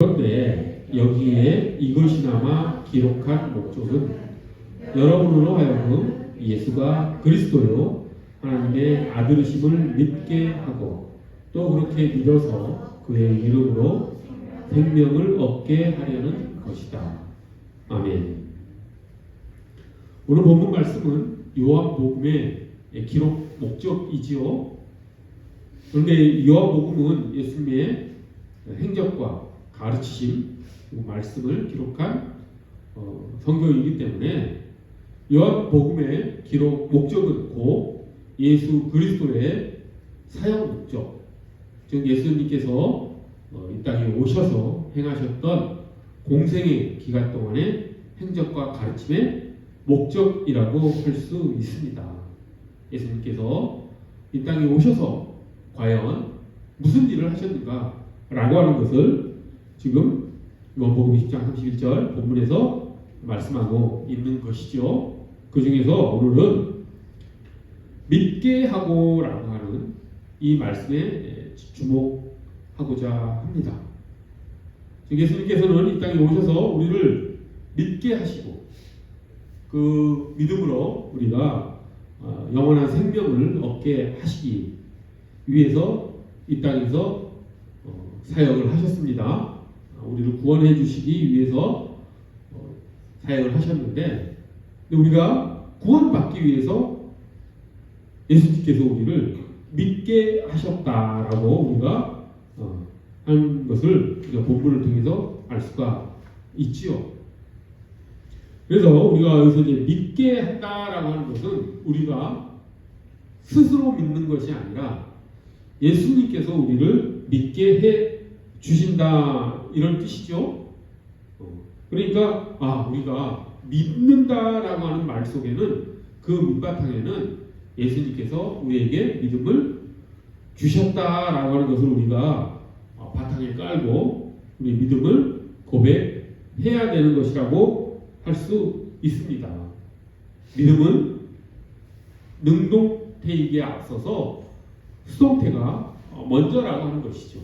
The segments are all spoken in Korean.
그런데 여기에 이것이나마 기록한 목적은 여러분으로 하여금 예수가 그리스도요 하나님의 아들이심을 믿게 하고 또 그렇게 믿어서 그의 이름으로 생명을 얻게 하려는 것이다. 아멘. 오늘 본문 말씀은 요한복음의 기록 목적이지요. 그런데 요한복음은 예수님의 행적과 가르치심 그리고 말씀을 기록한 어, 성경이기 때문에 요한 복음의 기록 목적은 곧 예수 그리스도의 사역 목적 즉 예수님께서 어, 이 땅에 오셔서 행하셨던 공생의 기간 동안의 행적과 가르침의 목적이라고 할 수 있습니다. 예수님께서 이 땅에 오셔서 과연 무슨 일을 하셨는가 라고 하는 것을 지금 요한복음 20장 31절 본문에서 말씀하고 있는 것이죠. 그 중에서 오늘은 믿게 하고라고 하는 이 말씀에 주목하고자 합니다. 즉 예수님께서는 이 땅에 오셔서 우리를 믿게 하시고 그 믿음으로 우리가 어, 영원한 생명을 얻게 하시기 위해서 이 땅에서 어, 사역을 하셨습니다. 어, 우리를 구원해 주시기 위해서 어, 사역을 하셨는데 우리가 구원받기 위해서 예수님께서 우리를 믿게 하셨다라고 우리가 어, 한 것을 우리가 본문을 통해서 알 수가 있지요. 그래서 우리가 여기서 이제 믿게 한다라고 하는 것은 우리가 스스로 믿는 것이 아니라 예수님께서 우리를 믿게 해 주신다 이런 뜻이죠. 어, 그러니까 아 우리가 믿는다라고 하는 말 속에는 그 밑바탕에는 예수님께서 우리에게 믿음을 주셨다라고 하는 것을 우리가 어, 바탕에 깔고 우리 믿음을 고백해야 되는 것이라고 할 수 있습니다. 믿음은 능동태이기에 앞서서 수동태가 어, 먼저라고 하는 것이죠.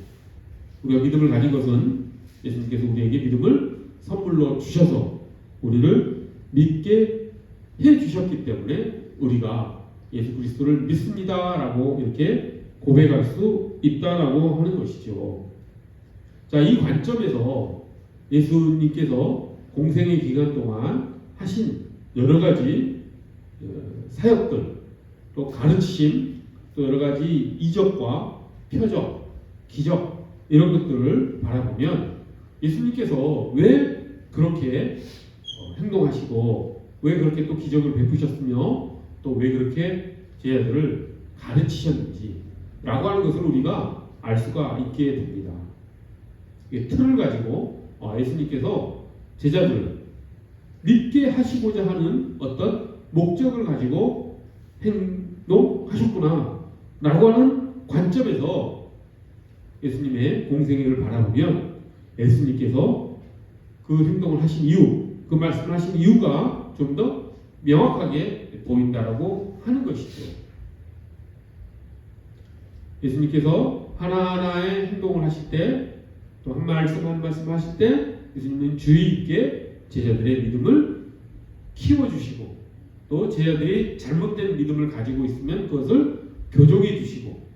우리가 믿음을 가진 것은 예수님께서 우리에게 믿음을 선물로 주셔서 우리를 믿게 해 주셨기 때문에 우리가 예수 그리스도를 믿습니다라고 이렇게 고백할 수 있다라고 하는 것이죠. 자, 이 관점에서 예수님께서 공생의 기간 동안 하신 여러 가지 어, 사역들, 또 가르치심, 또 여러 가지 이적과 표적, 기적 이런 것들을 바라보면 예수님께서 왜 그렇게 어, 행동하시고 왜 그렇게 또 기적을 베푸셨으며 또 왜 그렇게 제자들을 가르치셨는지 라고 하는 것을 우리가 알 수가 있게 됩니다. 이게 틀을 가지고 어, 예수님께서 제자들을 믿게 하시고자 하는 어떤 목적을 가지고 행동하셨구나 라고 하는 관점에서 예수님의 공생애를 바라보면 예수님께서 그 행동을 하신 이유, 그 말씀을 하신 이유가 좀 더 명확하게 보인다라고 하는 것이죠. 예수님께서 하나하나의 행동을 하실 때, 또 한 말씀 한 말씀 하실 때, 예수님은 주의 있게 제자들의 믿음을 키워주시고, 또 제자들이 잘못된 믿음을 가지고 있으면 그것을 교정해 주시고,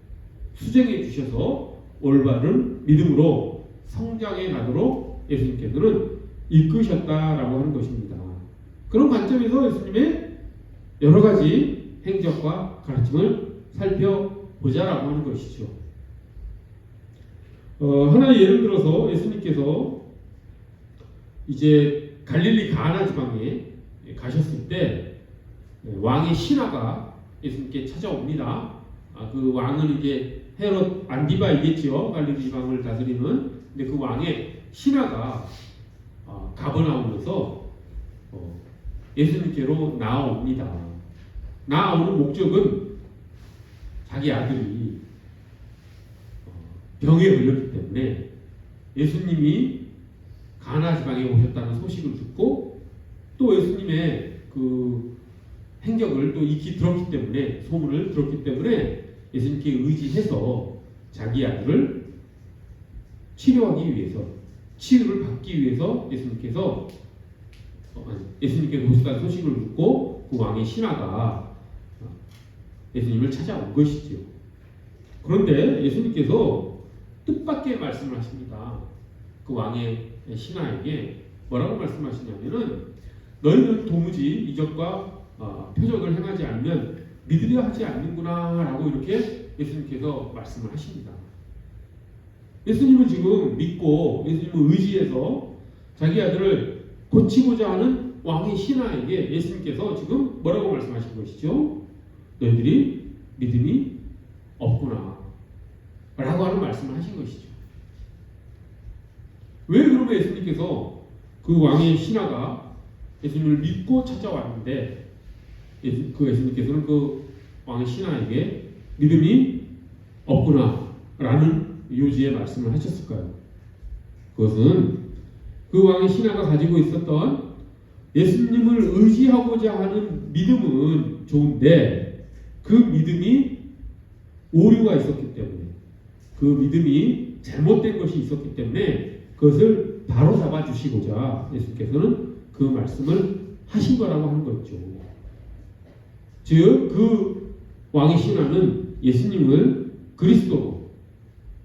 수정해 주셔서 올바른 믿음으로 성장해 가도록 예수님께서는 이끄셨다라고 하는 것입니다. 그런 관점에서 예수님의 여러 가지 행적과 가르침을 살펴보자라고 하는 것이죠. 어, 하나의 예를 들어서 예수님께서 이제 갈릴리 가나 지방에 가셨을 때 왕의 신하가 예수님께 찾아옵니다. 아, 그 왕은 이제 헤롯 안디바이겠지요. 갈릴리 지방을 다스리는. 근데 그 왕의 신하가 어, 가버나움에서 어, 예수님께로 나옵니다. 나오는 목적은 자기 아들이 어, 병에 걸렸기 때문에 예수님이 가나 지방에 오셨다는 소식을 듣고 또 예수님의 그 행적을 또 익히 들었기 때문에 소문을 들었기 때문에 예수님께 의지해서 자기 아들을 치료하기 위해서 치유를 받기 위해서 예수님께서 어, 예수님께서 오셨다는 소식을 듣고 그 왕의 신하가 어, 예수님을 찾아온 것이지요. 그런데 예수님께서 뜻밖의 말씀을 하십니다. 그 왕의 신하에게 뭐라고 말씀하시냐면은 너희는 도무지 이적과 어, 표적을 행하지 않으면 믿으려 하지 않는구나라고 이렇게 예수님께서 말씀을 하십니다. 예수님은 지금 믿고 예수님을 의지해서 자기 아들을 고치고자 하는 왕의 신하에게 예수님께서 지금 뭐라고 말씀하신 것이죠? 너희들이 믿음이 없구나. 라고 하는 말씀을 하신 것이죠. 왜 그러면 예수님께서 그 왕의 신하가 예수님을 믿고 찾아왔는데 예수, 그 예수님께서는 그 왕의 신하에게 믿음이 없구나 라는 요지의 말씀을 하셨을까요? 그것은 그 왕의 신하가 가지고 있었던 예수님을 의지하고자 하는 믿음은 좋은데 그 믿음이 오류가 있었기 때문에 그 믿음이 잘못된 것이 있었기 때문에 그것을 바로 잡아 주시고자 예수께서는 그 말씀을 하신 거라고 하는 거죠. 즉, 그 왕의 신하는 예수님을 그리스도로,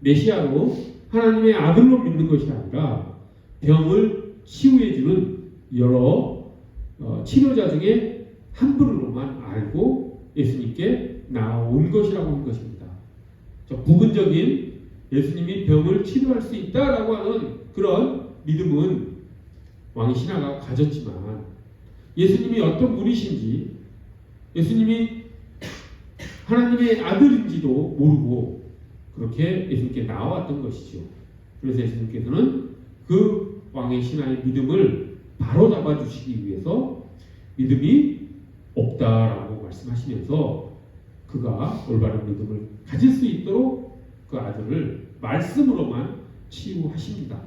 메시아로 하나님의 아들로 믿는 것이 아니라 병을 치유해주는 여러 어, 치료자 중에 한 분으로만 알고 예수님께 나온 것이라고 하는 것입니다. 저 부분적인 예수님이 병을 치료할 수 있다라고 하는 그런 믿음은 왕의 신하가 가졌지만 예수님이 어떤 분이신지 예수님이 하나님의 아들인지도 모르고 그렇게 예수님께 나왔던 것이죠. 그래서 예수님께서는 그 왕의 신하의 믿음을 바로 잡아주시기 위해서 믿음이 없다라고 말씀하시면서 그가 올바른 믿음을 가질 수 있도록 그 아들을 말씀으로만 치유하십니다.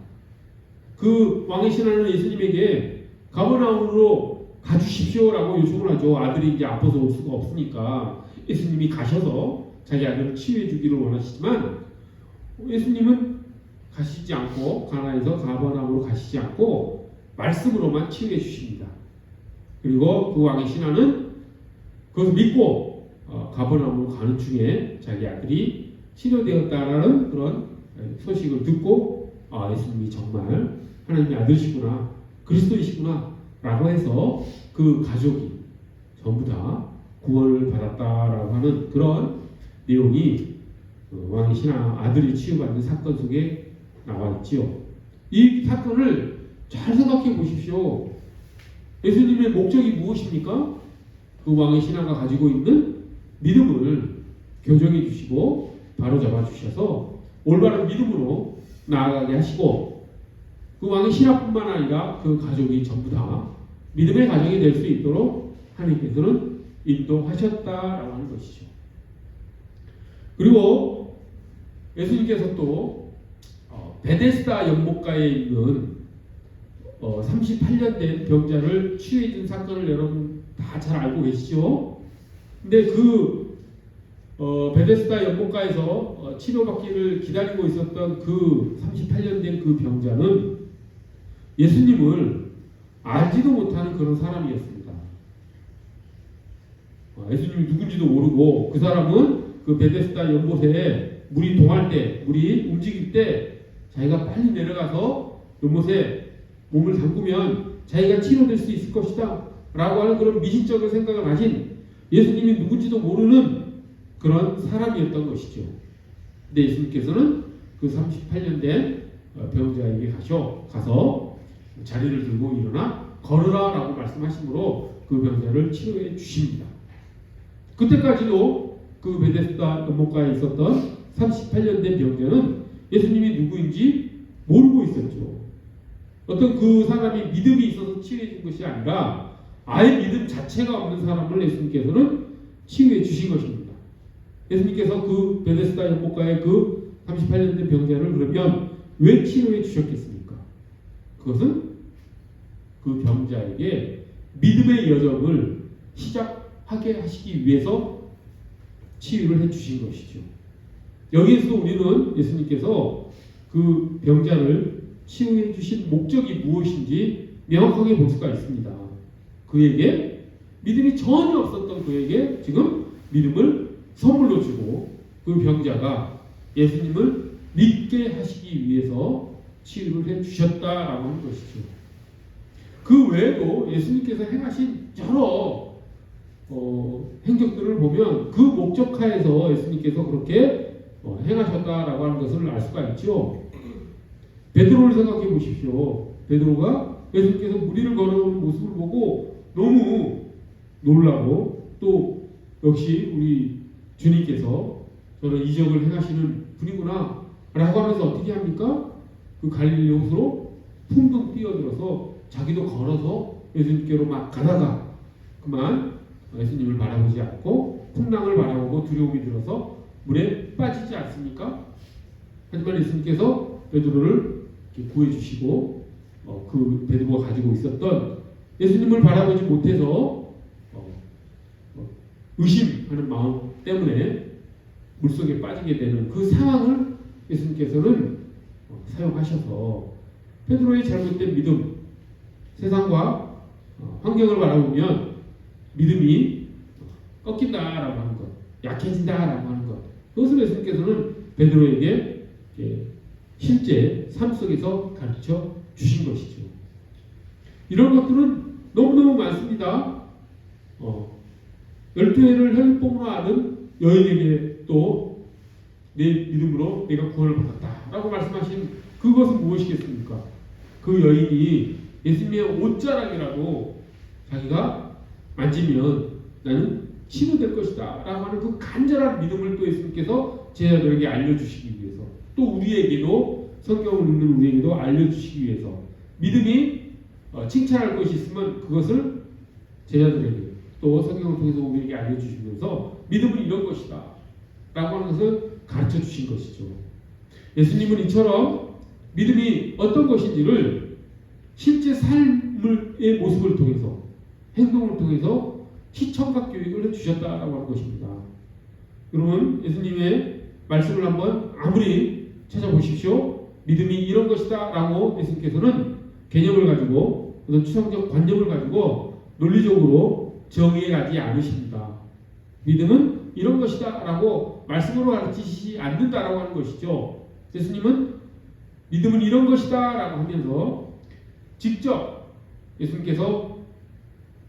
그 왕의 신하는 예수님에게 가버나움으로 가주십시오라고 요청을 하죠. 아들이 이제 아파서 올 수가 없으니까 예수님이 가셔서 자기 아들을 치유해 주기를 원하시지만 예수님은 가시지 않고 가나에서 가버나움으로 가시지 않고 말씀으로만 치유해 주십니다. 그리고 그 왕의 신하는 그것을 믿고 어, 가버나움으로 가는 중에 자기 아들이 치료되었다라는 그런 소식을 듣고 아, 예수님이 정말 하나님의 아들이시구나 그리스도이시구나 라고 해서 그 가족이 전부 다 구원을 받았다라고 하는 그런 내용이 어, 왕의 신하 아들이 치유받는 사건 속에 나와 있지요. 이 사건을 잘 생각해 보십시오. 예수님의 목적이 무엇입니까? 그 왕의 신하가 가지고 있는 믿음을 교정해 주시고 바로 잡아 주셔서 올바른 믿음으로 나아가게 하시고 그 왕의 신하뿐만 아니라 그 가족이 전부 다 믿음의 가정이 될 수 있도록 하나님께서는 인도하셨다라고 하는 것이죠. 그리고 예수님께서 또 어, 베데스다 연못가에 있는 어, 38년 된 병자를 치유해 준 사건을 여러분 다 잘 알고 계시죠? 근데 그 어, 베데스다 연못가에서 어, 치료받기를 기다리고 있었던 그 38년 된 그 병자는 예수님을 알지도 못하는 그런 사람이었습니다. 어, 예수님이 누군지도 모르고 그 사람은 그 베데스다 연못에 물이 동할 때, 물이 움직일 때 자기가 빨리 내려가서 연못에 몸을 담그면 자기가 치료될 수 있을 것이다. 라고 하는 그런 미신적인 생각을 가진 예수님이 누군지도 모르는 그런 사람이었던 것이죠. 근데 예수님께서는 그 38년 된 어, 병자에게 가셔, 가서 자리를 들고 일어나 걸으라 라고 말씀하시므로 그 병자를 치료해 주십니다. 그때까지도 그 베데스다 연못가에 있었던 38년 된 병자는 예수님이 누구인지 모르고 있었죠. 어떤 그 사람이 믿음이 있어서 치유해 준 것이 아니라 아예 믿음 자체가 없는 사람을 예수님께서는 치유해 주신 것입니다. 예수님께서 그 베데스다 연못가의 그 38년 된 병자를 그러면 왜 치료해 주셨겠습니까? 그것은 그 병자에게 믿음의 여정을 시작하게 하시기 위해서 치유를 해 주신 것이죠. 여기에서 우리는 예수님께서 그 병자를 치유해 주신 목적이 무엇인지 명확하게 볼 수가 있습니다. 그에게 믿음이 전혀 없었던 그에게 지금 믿음을 선물로 주고 그 병자가 예수님을 믿게 하시기 위해서 치유를 해 주셨다라고 하는 것이죠. 그 외에도 예수님께서 행하신 여러 어, 행적들을 보면 그 목적하에서 예수님께서 그렇게 어, 행하셨다라고 하는 것을 알 수가 있죠. 베드로를 생각해 보십시오. 베드로가 예수님께서 무리를 걸어오는 모습을 보고 너무 놀라고 또 역시 우리 주님께서 저는 이적을 행하시는 분이구나 라고 하면서 어떻게 합니까? 그 갈릴리 호수로 풍덩 뛰어들어서 자기도 걸어서 예수님께로 막 가다가 그만 예수님을 바라보지 않고 풍랑을 바라보고 두려움이 들어서 물에 빠지지 않습니까? 하지만 예수님께서 베드로를 구해주시고 어, 그 베드로가 가지고 있었던 예수님을 바라보지 못해서 어, 어, 의심하는 마음 때문에 물속에 빠지게 되는 그 상황을 예수님께서는 어, 사용하셔서 베드로의 잘못된 믿음, 세상과 어, 환경을 바라보면 믿음이 꺾인다라고 하는 것, 약해진다라고 하는 것. 그것을 예수님께서는 베드로에게 예, 실제 삶 속에서 가르쳐 주신 것이죠. 이런 것들은 너무너무 많습니다. 어, 열두 해를 혈봉으로 아는 여인에게 또 내 믿음으로 내가 구원을 받았다 라고 말씀하신 그것은 무엇이겠습니까? 그 여인이 예수님의 옷자락이라도 자기가 만지면 나는 치료될 것이다 라고 하는 그 간절한 믿음을 또 예수님께서 제자들에게 알려주시기 위해서 또 우리에게도 성경을 읽는 우리에게도 알려주시기 위해서 믿음이 어, 칭찬할 것이 있으면 그것을 제자들에게 또 성경을 통해서 우리에게 알려주시면서 믿음은 이런 것이다 라고 하는 것을 가르쳐 주신 것이죠. 예수님은 이처럼 믿음이 어떤 것인지를 실제 삶의 모습을 통해서 행동을 통해서 시청각 교육을 해주셨다라고 하는 것입니다. 여러분 예수님의 말씀을 한번 아무리 찾아보십시오. 믿음이 이런 것이다라고 예수님께서는 개념을 가지고 어떤 추상적 관념을 가지고 논리적으로 정의해 가지 않으십니다. 믿음은 이런 것이다라고 말씀으로 가르치시지 않는다라고 하는 것이죠. 예수님은 믿음은 이런 것이다라고 하면서 직접 예수님께서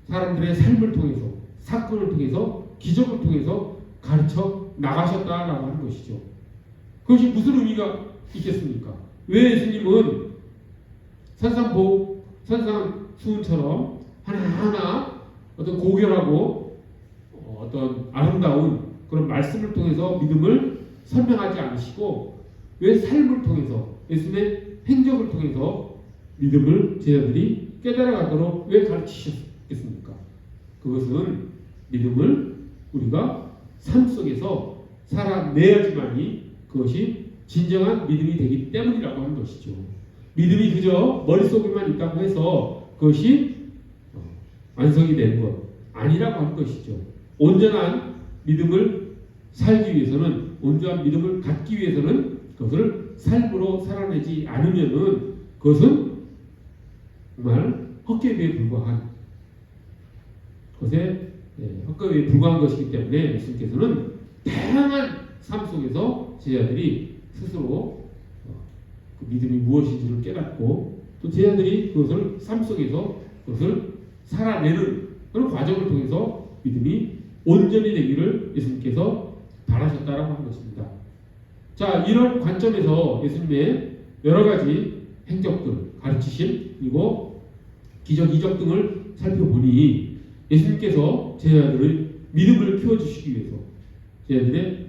사람들의 삶을 통해서 사건을 통해서 기적을 통해서 가르쳐 나가셨다라고 하는 것이죠. 그것이 무슨 의미가 있겠습니까? 왜 예수님은 산상복, 산상수훈처럼 하나하나 어떤 고결하고 어, 어떤 아름다운 그런 말씀을 통해서 믿음을 설명하지 않으시고 왜 삶을 통해서 예수님의 행적을 통해서 믿음을 제자들이 깨달아가도록 왜 가르치셨 겠습니까? 그것은 믿음을 우리가 삶 속에서 살아내야지만이 그것이 진정한 믿음이 되기 때문이라고 하는 것이죠. 믿음이 그저 머릿속에만 있다고 해서 그것이 어, 완성이 되는 것 아니라고 하는 것이죠. 온전한 믿음을 살기 위해서는 온전한 믿음을 갖기 위해서는 그것을 삶으로 살아내지 않으면은 그것은 정말 헛개비에 불과한 것에 예, 헛개비에 불과한 것이기 때문에 예수님께서는 다양한 삶 속에서 제자들이 스스로 어, 그 믿음이 무엇인지를 깨닫고 또 제자들이 그것을 삶 속에서 그것을 살아내는 그런 과정을 통해서 믿음이 온전히 되기를 예수님께서 바라셨다라고 하는 것입니다. 자, 이런 관점에서 예수님의 여러 가지 행적들, 가르치심, 그리고 기적, 이적 등을 살펴보니 예수님께서 제자들의 믿음을 키워주시기 위해서 제자들의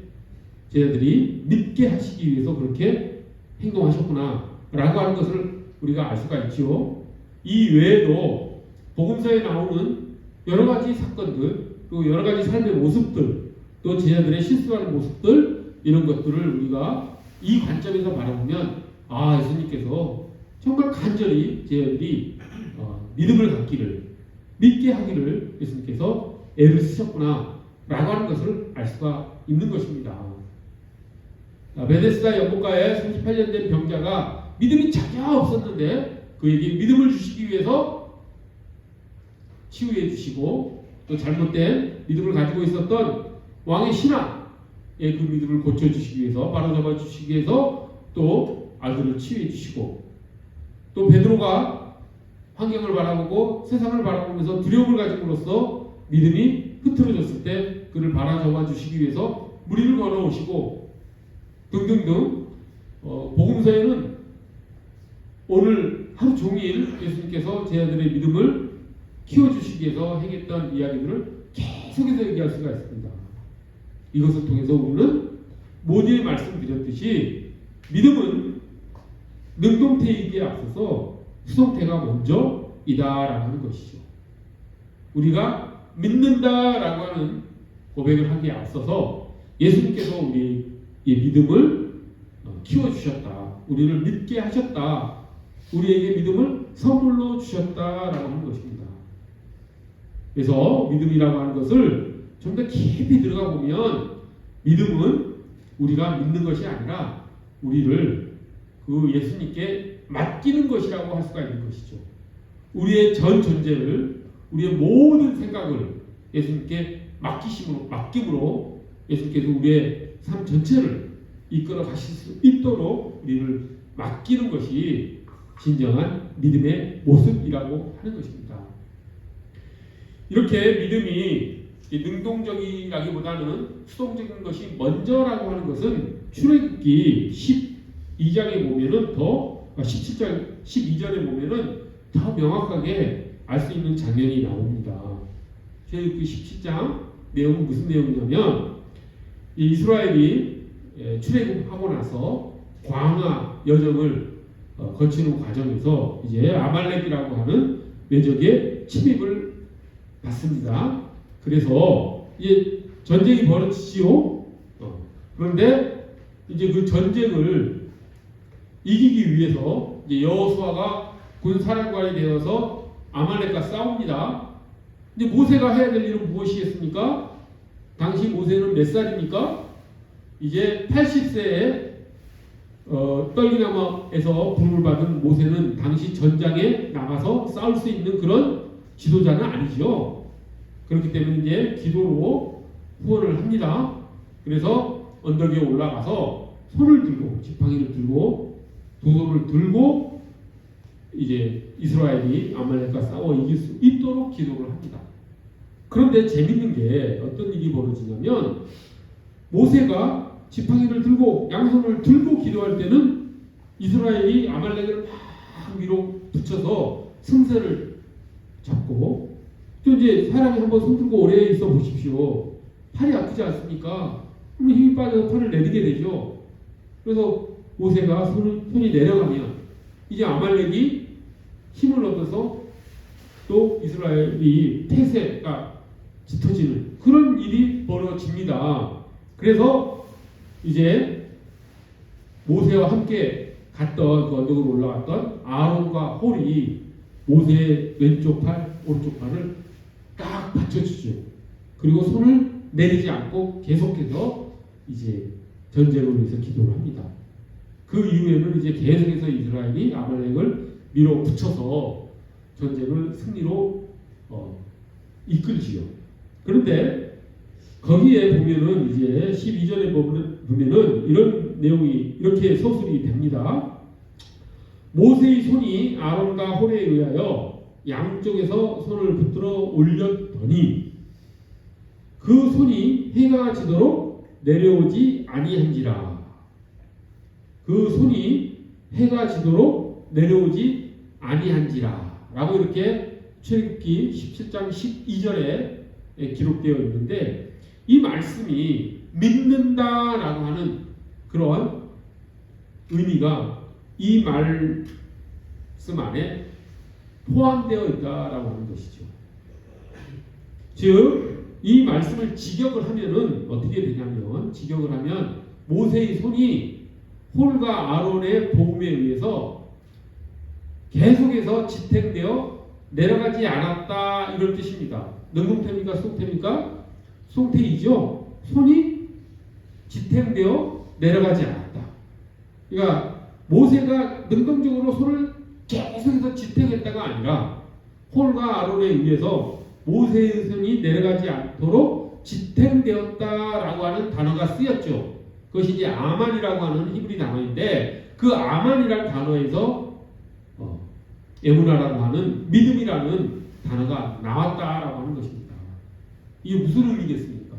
제자들이 믿게 하시기 위해서 그렇게 행동하셨구나 라고 하는 것을 우리가 알 수가 있죠. 이 외에도 복음서에 나오는 여러 가지 사건들 또 여러 가지 삶의 모습들 또 제자들의 실수하는 모습들 이런 것들을 우리가 이 관점에서 바라보면 아 예수님께서 정말 간절히 제자들이 어, 믿음을 갖기를 믿게 하기를 예수님께서 애를 쓰셨구나 라고 하는 것을 알 수가 있는 것입니다. 베데스다 연못가에 38년 된 병자가 믿음이 전혀 없었는데 그에게 믿음을 주시기 위해서 치유해 주시고 또 잘못된 믿음을 가지고 있었던 왕의 신앙의 그 믿음을 고쳐 주시기 위해서 바로잡아 주시기 위해서 또 아들을 치유해 주시고 또 베드로가 환경을 바라보고 세상을 바라보면서 두려움을 가짐으로써 믿음이 흐트러졌을 때 그를 바라잡아 주시기 위해서 무리를 걸어오시고 등등등 어, 복음서에는 오늘 하루 종일 예수님께서 제 아들의 믿음을 키워주시기 위해서 행했던 이야기들을 계속해서 얘기할 수가 있습니다. 이것을 통해서 우리는 모두에 말씀드렸듯이 믿음은 능동태이기에 앞서서 수동태가 먼저이다라고 하는 것이죠. 우리가 믿는다라고 하는 고백을 하기에 앞서서 예수님께서 우리의 믿음을 어, 키워주셨다. 우리를 믿게 하셨다. 우리에게 믿음을 선물로 주셨다라고 하는 것입니다. 그래서 믿음이라고 하는 것을 좀 더 깊이 들어가 보면 믿음은 우리가 믿는 것이 아니라 우리를 그 예수님께 맡기는 것이라고 할 수가 있는 것이죠. 우리의 전 존재를 우리의 모든 생각을 예수님께 맡기심으로 맡김으로 예수님께서 우리의 삶 전체를 이끌어 가실 수 있도록 우리를 맡기는 것이 진정한 믿음의 모습이라고 하는 것입니다. 이렇게 믿음이 능동적이라기보다는 수동적인 것이 먼저라고 하는 것은 출애굽기 12장에 보면은 더 17장 12절에 보면은 더 명확하게 알 수 있는 장면이 나옵니다. 출애굽기 17장 내용은 무슨 내용이냐면 이 이스라엘이 예, 출애굽하고 나서 광야 여정을 어, 거치는 과정에서 이제 아말렉이라고 하는 외적의 침입을 받습니다. 그래서 이제 전쟁이 벌어지지요. 어, 그런데 이제 그 전쟁을 이기기 위해서 여호수아가 군 사령관이 되어서 아말렉과 싸웁니다. 근데 모세가 해야 될 일은 무엇이겠습니까? 당시 모세는 몇 살입니까? 이제 80세에 어, 떨기나무에서 부름을 받은 모세는 당시 전장에 나가서 싸울 수 있는 그런 지도자는 아니지요. 그렇기 때문에 이제 기도로 후원을 합니다. 그래서 언덕 위에 올라가서 손을 들고 지팡이를 들고 두 손을 들고 이제 이스라엘이 아말렉과 싸워 이길 수 있도록 기도를 합니다. 그런데 재밌는 게 어떤 일이 벌어지냐면 모세가 지팡이를 들고 양손을 들고 기도할 때는 이스라엘이 아말렉을 막 위로 붙여서 승세를 잡고 또 이제 사람이 한번 손 들고 오래 있어 보십시오. 팔이 아프지 않습니까? 힘이 빠져서 팔을 내리게 되죠. 그래서 모세가 손을, 손이 내려가면 이제 아말렉이 힘을 얻어서 또 이스라엘이 폐쇄가 짙어지는 그런 일이 벌어집니다. 그래서 이제 모세와 함께 갔던 그 언덕으로 올라갔던 아론과 홀이 모세의 왼쪽 팔, 오른쪽 팔을 딱 받쳐주죠. 그리고 손을 내리지 않고 계속해서 이제 전쟁을 위해서 기도를 합니다. 그 이후에는 이제 계속해서 이스라엘이 아말렉을 밀어붙여서 전쟁을 승리로 어, 이끌지요. 그런데 거기에 보면은 이제 12절에 보면, 보면은 이런 내용이 이렇게 서술이 됩니다. 모세의 손이 아론과 홀에 의하여 양쪽에서 손을 붙들어 올렸더니 그 손이 해가 지도록 내려오지 아니한지라. 그 손이 해가 지도록 내려오지 아니한지라. 라고 이렇게 출애굽기 17장 12절에 기록되어 있는데 이 말씀이 믿는다라고 하는 그런 의미가 이 말씀 안에 포함되어 있다라고 하는 것이죠. 즉, 이 말씀을 직역을 하면은 어떻게 되냐면, 직역을 하면 모세의 손이 홀과 아론의 도움에 의해서 계속해서 지탱되어 내려가지 않았다 이런 뜻입니다. 능동태입니까? 수동태입니까? 수동태이죠. 손이 지탱되어 내려가지 않았다. 그러니까 모세가 능동적으로 손을 계속해서 지탱했다가 아니라 홀과 아론에 의해서 모세의 손이 내려가지 않도록 지탱되었다라고 하는 단어가 쓰였죠. 그것이 이제 아만이라고 하는 히브리 단어인데 그 아만이라는 단어에서 어, 에무나라고 하는 믿음이라는 단어가 나왔다라고 하는 것입니다. 이게 무슨 의미겠습니까?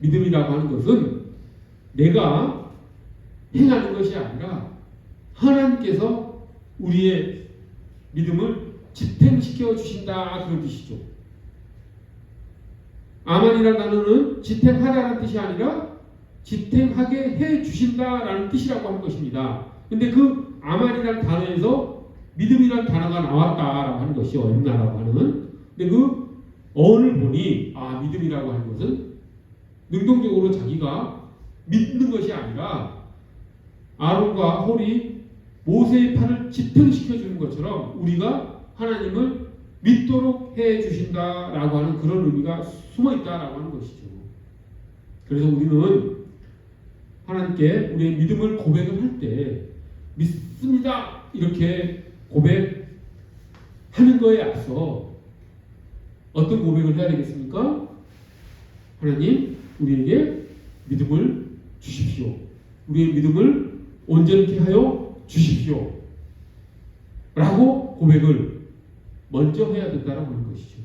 믿음이라고 하는 것은 내가 행하는 것이 아니라 하나님께서 우리의 믿음을 지탱시켜 주신다 그런 뜻이죠. 아만이라는 단어는 지탱하다라는 뜻이 아니라 지탱하게 해 주신다라는 뜻이라고 하는 것입니다. 근데 그 아만이라는 단어에서 믿음이라는 단어가 나왔다라고 하는 것이 얼마라고 하는. 근데 그 어원을 보니 아 믿음이라고 하는 것은 능동적으로 자기가 믿는 것이 아니라 아론과 홀이 모세의 팔을 지탱시켜 주는 것처럼 우리가 하나님을 믿도록 해 주신다라고 하는 그런 의미가 숨어 있다라고 하는 것이죠. 그래서 우리는 하나님께 우리의 믿음을 고백을 할 때 믿습니다 이렇게 고백하는 거에 앞서 어떤 고백을 해야 되겠습니까? 하나님 우리에게 믿음을 주십시오. 우리의 믿음을 온전케 하여 주십시오. 라고 고백을 먼저 해야 된다고 하는 것이죠.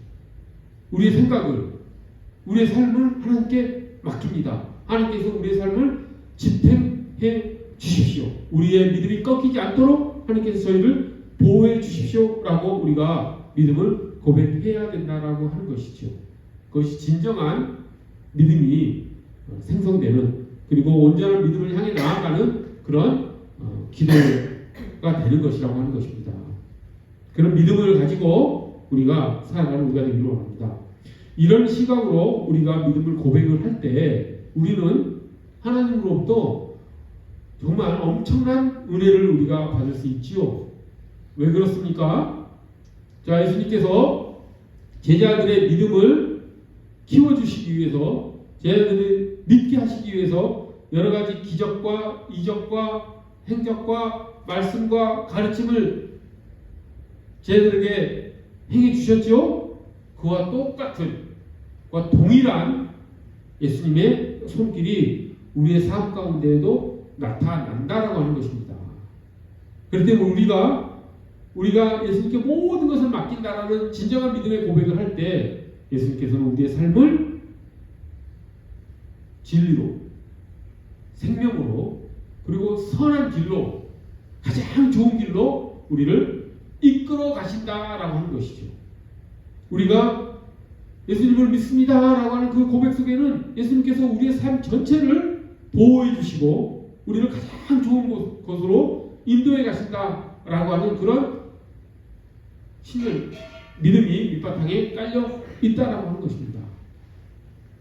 우리의 생각을, 우리의 삶을 하나님께 맡깁니다. 하나님께서 우리의 삶을 지탱해 주십시오. 우리의 믿음이 꺾이지 않도록 하나님께서 저희를 보호해 주십시오. 라고 우리가 믿음을 고백해야 된다라고 하는 것이죠. 그것이 진정한 믿음이 생성되는 그리고 온전한 믿음을 향해 나아가는 그런 어, 기도가 되는 것이라고 하는 것입니다. 그런 믿음을 가지고 우리가 살아가는 우리가 되기를 원합니다. 이런 시각으로 우리가 믿음을 고백을 할 때 우리는 하나님으로부터 정말 엄청난 은혜를 우리가 받을 수 있지요. 왜 그렇습니까? 자, 예수님께서 제자들의 믿음을 키워주시기 위해서 제자들을 믿게 하시기 위해서 여러 가지 기적과 이적과 행적과 말씀과 가르침을 제자들에게 행해 주셨죠? 그와 똑같은 그와 동일한 예수님의 손길이 우리의 삶 가운데에도 나타난다라고 하는 것입니다. 그렇기 때문에 우리가 우리가 예수님께 모든 것을 맡긴다라는 진정한 믿음의 고백을 할 때 예수님께서는 우리의 삶을 진리로 생명으로 그리고 선한 길로 가장 좋은 길로 우리를 이끌어 가신다라고 하는 것이죠. 우리가 예수님을 믿습니다라고 하는 그 고백 속에는 예수님께서 우리의 삶 전체를 보호해 주시고 우리를 가장 좋은 곳, 곳으로 인도해 가신다라고 하는 그런 신을 믿음이 밑바탕에 깔려 있다라고 하는 것입니다.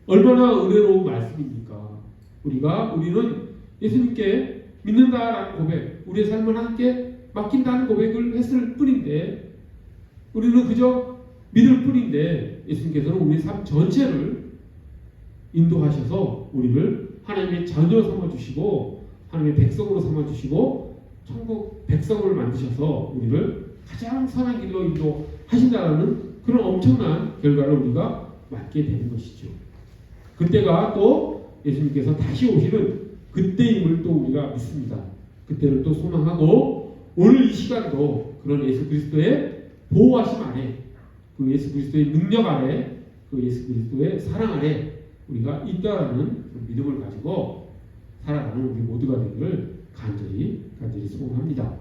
얼마나 은혜로운 말씀입니까? 우리가 우리는 예수님께 믿는다라는 고백, 우리의 삶을 함께 맡긴다는 고백을 했을 뿐인데 우리는 그저 믿을 뿐인데 예수님께서는 우리 삶 전체를 인도하셔서 우리를 하나님의 자녀 삼아 주시고 하나님의 백성으로 삼아 주시고 천국 백성을 만드셔서 우리를 가장 선한 길로 인도하신다라는 그런 엄청난 결과를 우리가 맞게 되는 것이죠. 그때가 또 예수님께서 다시 오시는 그때임을 또 우리가 믿습니다. 그때를 또 소망하고 오늘 이 시간도 그런 예수 그리스도의 보호하심 아래 그 예수 그리스도의 능력 아래 그 예수 그리스도의 사랑 아래 우리가 있다라는 그 믿음을 가지고 살아가는 우리 모두가 되기를 간절히 간절히 소원합니다.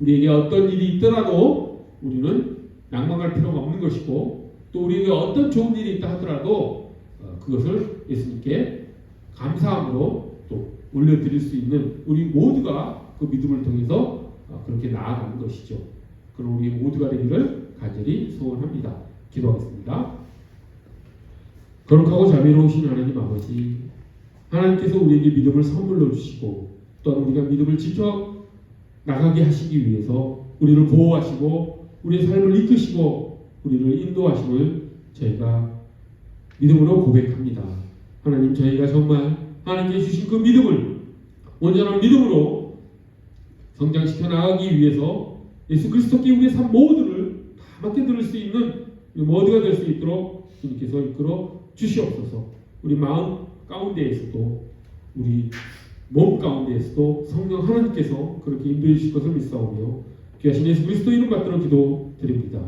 우리에게 어떤 일이 있더라도 우리는 낭망할 필요가 없는 것이고 또 우리에게 어떤 좋은 일이 있다 하더라도 어, 그것을 예수님께 감사함으로 또 올려드릴 수 있는 우리 모두가 그 믿음을 통해서 어, 그렇게 나아가는 것이죠. 그런 우리 모두가 되기를 간절히 소원합니다. 기도하겠습니다. 거룩하고 자비로우신 하나님 아버지, 하나님께서 우리에게 믿음을 선물로 주시고 또한 우리가 믿음을 지켜 나가게 하시기 위해서 우리를 보호하시고 우리의 삶을 이끄시고 우리를 인도하심을 저희가 믿음으로 고백합니다. 하나님 저희가 정말 하나님께 주신 그 믿음을 온전한 믿음으로 성장시켜 나가기 위해서 예수 그리스도께 우리의 삶 모두를 다 맡겨드릴 수 있는 모두가 될 수 있도록 주님께서 이끌어 주시옵소서. 우리 마음 가운데에서도 우리 몸 가운데에서도 성령 하나님께서 그렇게 인도해 주실 것을 믿사오며 귀하신 예수 그리스도 이름 받들어 기도드립니다.